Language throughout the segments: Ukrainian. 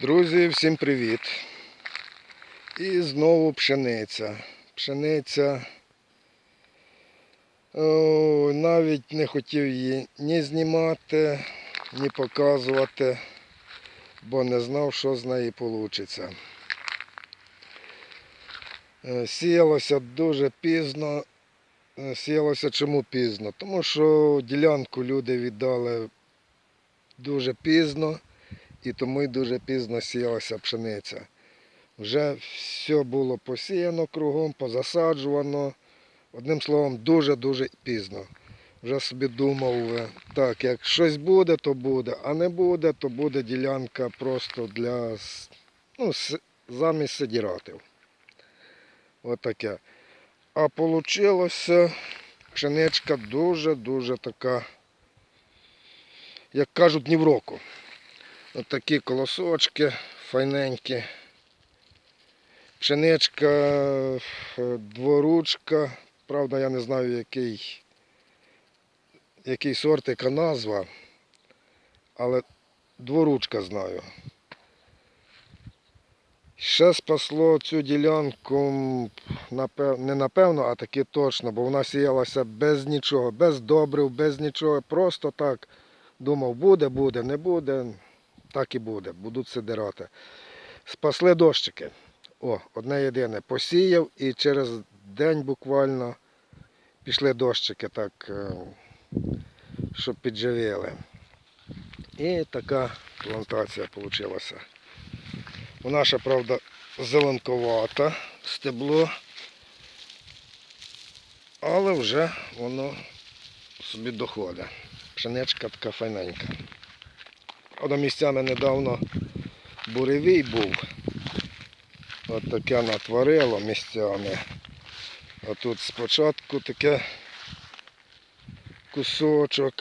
Друзі, всім привіт. І знову пшениця. Пшениця. О, навіть не хотів її ні знімати, ні показувати, бо не знав, що з неї вийде. Сіялося дуже пізно. Е, Сіялося чому пізно? Тому що ділянку люди віддали дуже пізно і тому й дуже пізно сіялася пшениця. Вже все було посіяно кругом, позасаджувано. Одним словом, дуже-дуже пізно. Вже собі думав, е, так, як щось буде, то буде, а не буде, то буде ділянка просто для ну, замість сидіратів. Отаке. А вийшло пшеничка дуже-дуже така, як кажуть, ні в року. Ось такі колосочки файненькі. Пшеничка, е, дворучка. Правда, я не знаю, який, який сорт, яка назва, але дворучка знаю. Ще спасло цю ділянку, не напевно, а таки точно, бо вона сіялася без нічого, без добрив, без нічого. Просто так думав, буде, буде, не буде, так і буде, будуть сидирати. Спасли дощики. О, одне єдине. Посіяв і через день буквально пішли дощики, так, е, щоб підживили. І така плантація вийшла. Вона ще, правда, зеленковата стебло, але вже воно собі доходить. Пшеничка така файненька. Правда, місцями недавно буревій був. От таке натворило місцями. А тут спочатку таке кусочок.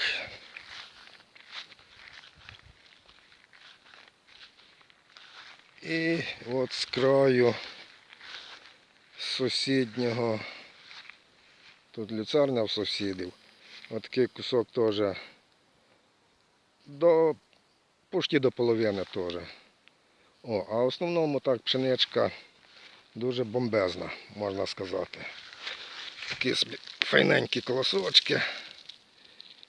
І от з краю сусіднього, тут люцарня в сусідів, от такий кусок теж до, почти до половини теж. О, а в основному так пшеничка дуже бомбезна, можна сказати. Такі файненькі колосочки.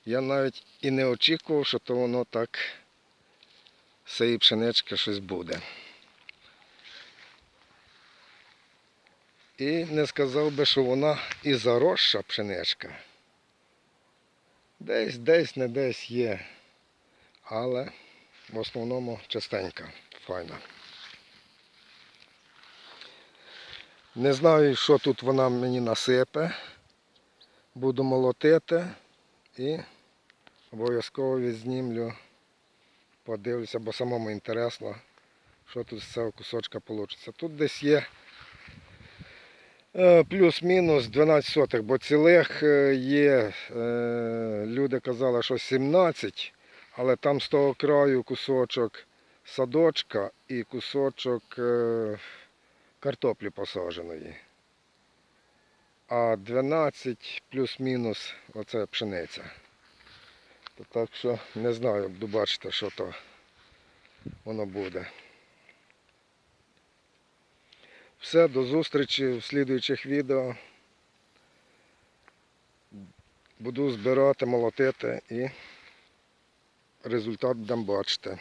Я навіть і не очікував, що то воно так з цієї пшенички щось буде. І не сказав би, що вона і заросша пшеничка. Десь, десь, не десь є. Але в основному частенька, файна. Не знаю, що тут вона мені насипе. Буду молотити і обов'язково відзнімлю, подивлюся, бо самому інтересно, що тут з цього кусочка вийде. Тут десь є е, плюс-мінус 12 сотих, бо цілих е, є, е, люди казали, що 17, але там з того краю кусочок садочка і кусочок е, картоплі посадженої. А 12 плюс-мінус оце пшениця. То так що не знаю, буду бачити, що то воно буде. Все, до зустрічі в слідуючих відео. Буду збирати, молотити і результат будемо бачити.